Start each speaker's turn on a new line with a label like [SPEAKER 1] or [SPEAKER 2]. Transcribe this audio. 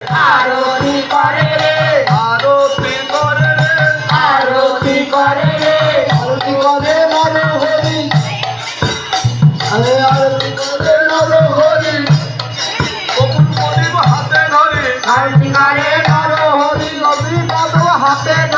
[SPEAKER 1] আরতি করে রে।
[SPEAKER 2] আরতি করে রে।
[SPEAKER 1] আরতি করে রে।
[SPEAKER 2] আরতি করে নর হরি আরে হাতে